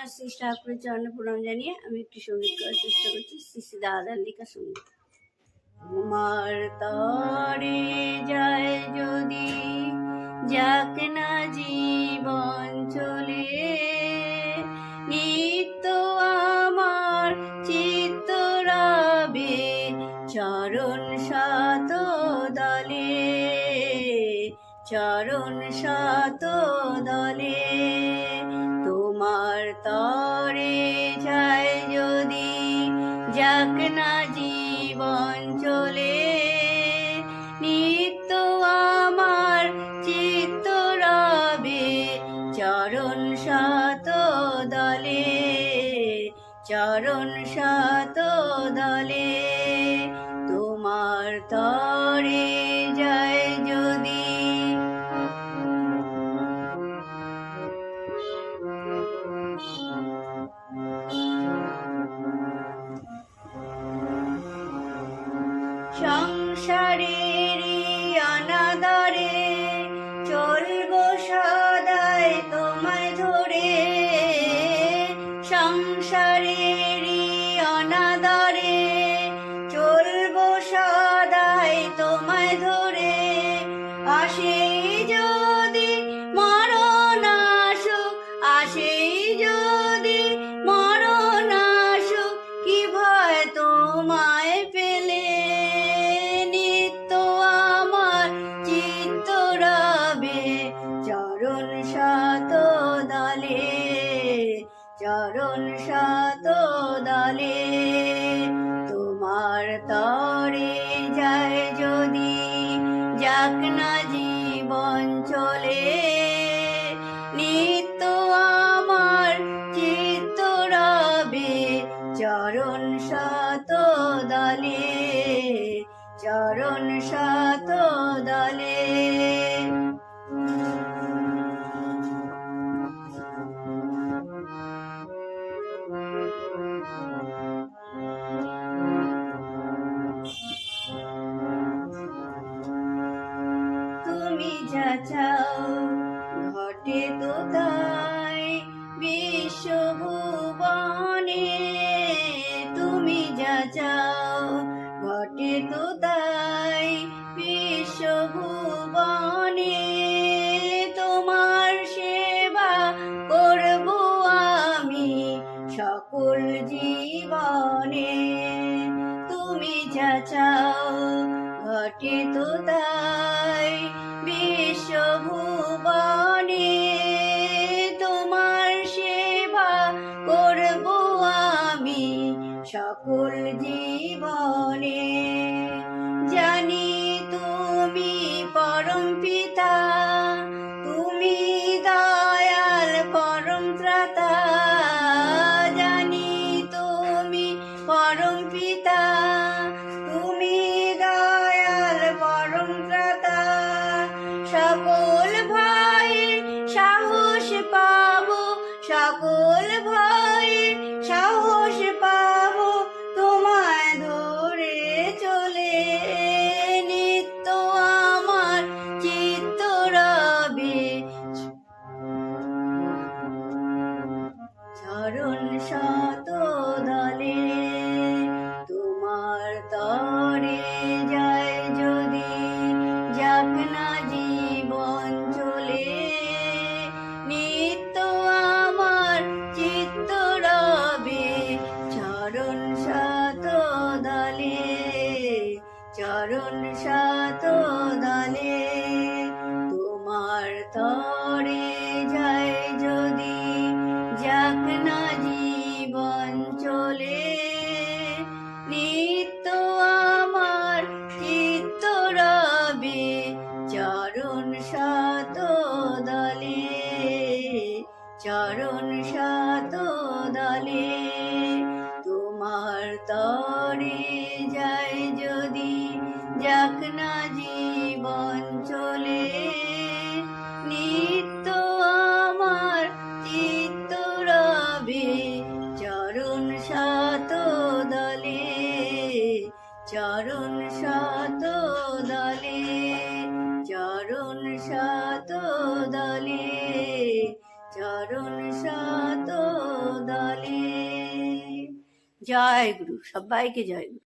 আমার শ্রী ঠাকুরের চরণে প্রণাম জানিয়ে আমি একটু সংগীত করার চেষ্টা করছি, শ্রী দাদার লেখা সংগীত। আমার তরে যায় যদি যাক না জীবন চলে, নিত্য আমার চিত্ত রবে চরণ সাত দলে, চরণ সাত দলে। তোমার তরে যায় যদি যাক না জীবন চলে। নিত্য আমার চিত্ত রবে, চরণ সাত দলে, চরণ সাত দলে। তোমার তরে সংসারের অনাদরে চলব সদায় তোমায় ধরে। সংসারের অনাদরে চরণ সাত দলে, তোমার তরে যায় যদি যাক না জীবন চলে। নিত্য আমার চিত্ত রবে, চরণ সাত দলে, চরণ সাত দলে। যা চাও, ঘটে তো তাই। বিশ্বভুবনে তুমি যা চাও, ঘটে তো তাই। বিশ্বভুবনে তোমার সেবা করব আমি সকল জীবনে। তুমি যা চাও, ঘটে তো তাই। সকল জীবনে জানি তুমি পরম পিতা, তুমি দয়াল পরম ত্রাতা। জানি তুমি পরম পিতা, তুমি দয়াল পরম ত্রাতা। সকল ভাই সাহস পাবো, সকল ভয়ের সাহস চরণ সাত দলে, তোমার তরে যায় যদি যাক না জীবন চলে। নিত্য আমার চিত্ত রবে, চরণ সাত দলে, চরণ সাত দলে, চরণ সাত দলে। চরণ শত দলে। জয় গুরু সবাইকে জয় গুরু।